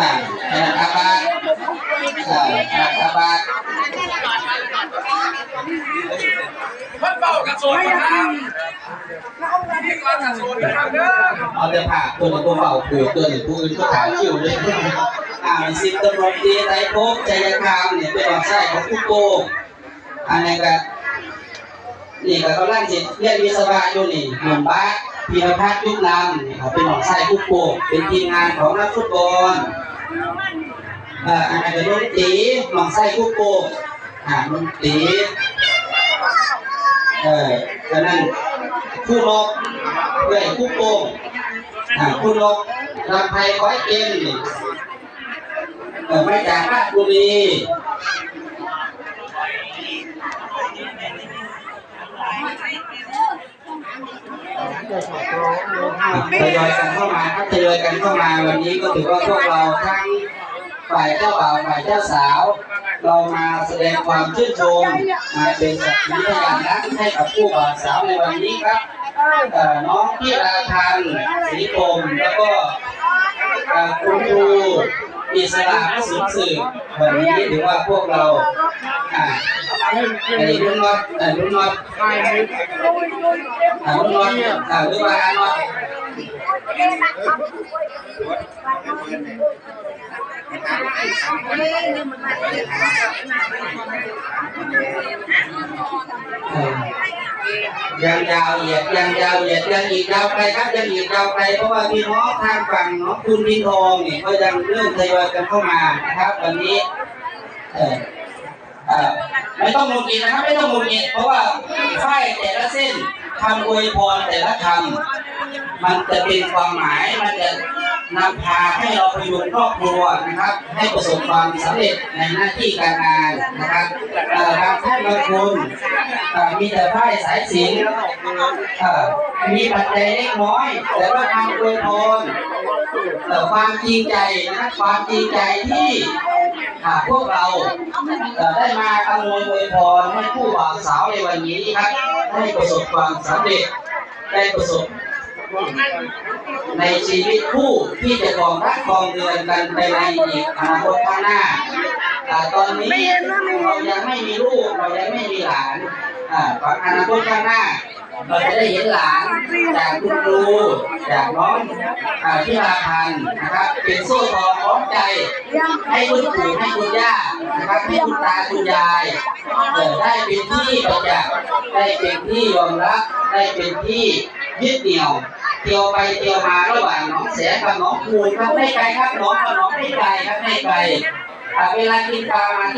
อ่าอาบาทอ่าอาบาทมันเบากับโซนนะครับนี่ก่อนกับโซนนะครับเด้อเอาแต่ผ่าตัวตัวเบาปูตัวหนึ่งผู้อื่นก็ขาวชิวเลยอ่าสิบตำรวจตีไทยภพจยคามเนี่ยเป็นหลักไส้ของผู้โกงอันนี้ก็นี่ก็กำลังจิตเรียนวิศวะอยู่นี่หนุ่มบ้า เพียรพัฒน์ยุคนันนี่เขาเป็นหลักไส้ผู้โกงเป็นทีมงานของนักฟุตบอลอ่ออันนี้ก็ดนตรีหลักไส้ผู้โกงอ่าดนตีเออก็นั่นผู้รบเพื่อผู้โกงอ่าคุณลงลำไพร้อยเอ็นเออไมาจากราชบุรี ทยอยกันเข้ามาครับทยอยกันเข้ามาวันนี้ก็ถือว่าพวกเราทั้งฝ่ายเจ้าบ่าวฝ่ายเจ้าสาว เรามาแสดงความชื่นชมมาเป็นสักขีพยานรักให้กับผู้บ่าวสาวในวันนี้ครับเอ่น้องพี่ราทันศรีคมแล้วก็คุณครูอิสระสุนสืบวันนี้ถือว่าพวกเรา อ่าไอ้รุ่นน็อตเอ่อรุ่นน็อตอ่ารุ่นน็อตอ่าหรือว่าอาน็อตเอ่อยังยาวเหยียดยังยาวเหยียดยังอีกยาวไกลครับยังอีกยาวไกลเพราะว่าพี่น้องทางฝั่งน้องคุณพินทองเนี่ยก็ยังเริ่มทยอยกันเข้ามานะครับวันนี้เออเอ่อ ไม่ต้องงงงิดนะครับไม่ต้องงงงิดเพราะว่าฝ้ายแต่ละเส้นคำอวยพรแต่ละคำมันจะเป็นความหมายมันจะนำพาให้เราไปอยู่ครอบครัวนะครับ ให้ประสบความสำเร็จในหน้าที่การงานนะครับเอ่อบางท่านบางคนมีแต่ฝ้ายสายสินมีปัจจัยเล็กน้อย แต่ว่าคำอวยพรเอ่ความจริงใจนะความจริงใจที่ อ่าพวกเราเอ่อได้มาอำนวยอวยพรให้ผู้บ่าวสาวในวันนี้ครับได้ประสบความสำเร็จได้ประสบในชีวิตคู่ที่จะครองรักครองเรือนกันไปในอีกอนาคตข้างหน้าอ่ตอนนี้เรายังไม่มีลูกเรายังไม่มีหลานอ่าอนาคตข้างหน้าเราจะได้เห็นหลานจากคุณครู จากน้องอ่าพิลาพันธ์นะครับ เป็นโซ่ทองของใจ ให้คุณปู่ให้คุณย่านะครับให้คุณตาคุณยายเออได้เป็นที่ประจักษ์ได้เป็นที่ยอมรับได้เป็นที่ยึดเหนี่ยวเที่ยวไปเที่ยวมาระหว่างหนองแสกับหนองคูนครับไม่ไกลครับหนองกับหนองไม่ไกลครับไม่ไกลเวลากินปลามา